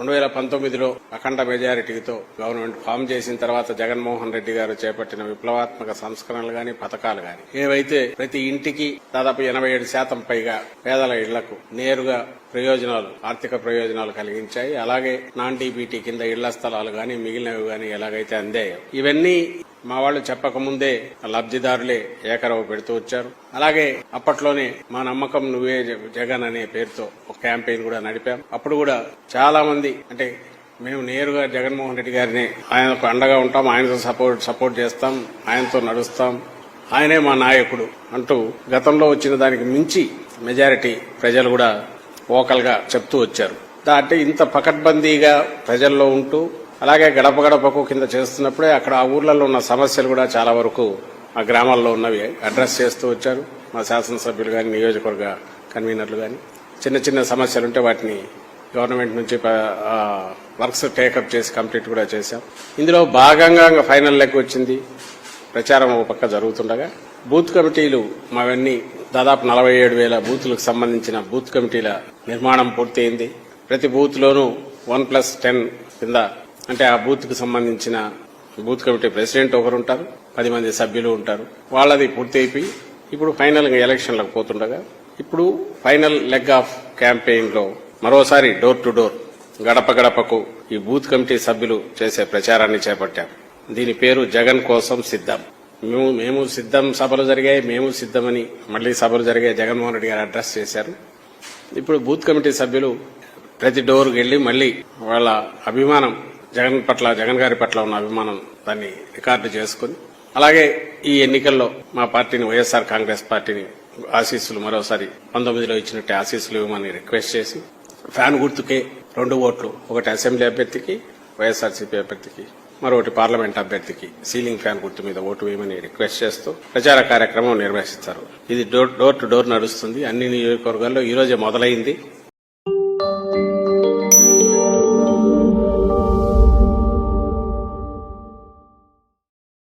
రెండు వేల పంతొమ్మిదిలో అఖండ మెజారిటీతో గవర్నమెంట్ ఫామ్ చేసిన తర్వాత జగన్మోహన్ రెడ్డి గారు చేపట్టిన విప్లవాత్మక సంస్కరణలు గాని పథకాలు గాని ఏవైతే ప్రతి ఇంటికి దాదాపు ఎనభై ఏడు శాతం పైగా పేదల ఇళ్ళకు నేరుగా ప్రయోజనాలు ఆర్థిక ప్రయోజనాలు కలిగించాయి. అలాగే నాన్ డీబీటీ కింద ఇళ్ళ స్థలాలు గాని మిగిలినవి గాని ఎలాగైతే అందాయో ఇవన్నీ మా వాళ్ళు చెప్పకముందే లబ్ధిదారులే ఏకరవ పెడుతూ వచ్చారు. అలాగే అప్పట్లోనే మా నమ్మకం నువ్వే జగన్ అనే పేరుతో ఒక క్యాంపెయిన్ కూడా నడిపాం. అప్పుడు కూడా చాలా మంది అంటే మేము నేరుగా జగన్మోహన్ రెడ్డి గారిని ఆయనకు అండగా ఉంటాం ఆయనతో సపోర్ట్ సపోర్ట్ చేస్తాం ఆయనతో నడుస్తాం. ఆయనే మా నాయకుడు అంటూ గతంలో వచ్చిన దానికి మించి మెజారిటీ ప్రజలు కూడా ఓకల్గా చెప్తూ వచ్చారు. దా- అంటే ఇంత పకడ్బందీగా ప్రజల్లో ఉంటూ అలాగే గడప గడపకు కింద చేస్తున్నప్పుడే అక్కడ ఆ ఊర్లలో ఉన్న సమస్యలు కూడా చాలా వరకు ఆ గ్రామాల్లో ఉన్నవి అడ్రస్ చేస్తూ వచ్చారు. మా శాసనసభ్యులు కానీ నియోజకవర్గ కన్వీనర్లు కానీ చిన్న చిన్న సమస్యలు ఉంటే వాటిని గవర్నమెంట్ నుంచి వర్క్స్ టేకప్ చేసి కంప్లీట్ కూడా చేశాం. ఇందులో భాగంగా ఇంకా ఫైనల్ లెక్క వచ్చింది. ప్రచారం ఒక పక్క జరుగుతుండగా. బూత్ కమిటీలు మావన్నీ దాదాపు నలభై ఏడు వేల బూత్లకు సంబంధించిన బూత్ కమిటీల నిర్మాణం పూర్తయింది. ప్రతి బూత్ లోనూ వన్ ప్లస్ టెన్ కింద అంటే ఆ బూత్కు సంబంధించిన బూత్ కమిటీ ప్రెసిడెంట్ ఒకరు ఉంటారు పది మంది సభ్యులు ఉంటారు. వాళ్ళది పూర్తి అయిపోయి ఇప్పుడు ఫైనల్గా ఎలక్షన్లకు పోతుండగా ఇప్పుడు ఫైనల్ లెగ్ ఆఫ్ క్యాంపెయిన్లో మరోసారి డోర్ టు డోర్ గడప గడపకు ఈ బూత్ కమిటీ సభ్యులు చేసే ప్రచారాన్ని చేపట్టాం దీని పేరు జగన్ కోసం సిద్ధం. మేము మేము సిద్ధం సభలు జరిగాయి మేము సిద్ధమని మళ్ళీ సభలు జరిగాయి జగన్మోహన్ రెడ్డి గారు అడ్రస్ చేశారు. ఇప్పుడు బూత్ కమిటీ సభ్యులు ప్రతి డోర్కి వెళ్ళి మళ్ళీ వాళ్ళ అభిమానం జగన్ పట్ల జగన్ గారి పట్ల ఉన్న అభిమానం దాన్ని రికార్డు చేసుకుని అలాగే ఈ ఎన్నికల్లో మా పార్టీని వైఎస్ఆర్ కాంగ్రెస్ పార్టీని ఆశీస్సులు మరోసారి పంతొమ్మిదిలో ఇచ్చినట్టే ఆశీస్సులు ఇవ్వమని రిక్వెస్ట్ చేసి ఫ్యాన్ గుర్తుకే రెండు ఓట్లు ఒకటి అసెంబ్లీ అభ్యర్థికి వైఎస్ఆర్సీపీ అభ్యర్థికి మరొకటి పార్లమెంట్ అభ్యర్థికి సీలింగ్ ఫ్యాన్ గుర్తు మీద ఓటు వేయమని రిక్వెస్ట్ చేస్తూ ప్రచార కార్యక్రమం నిర్వహిస్తారు. ఇది డోర్ డోర్ టు డోర్ నడుస్తుంది. అన్ని నియోజకవర్గాల్లో ఈ రోజే మొదలైంది.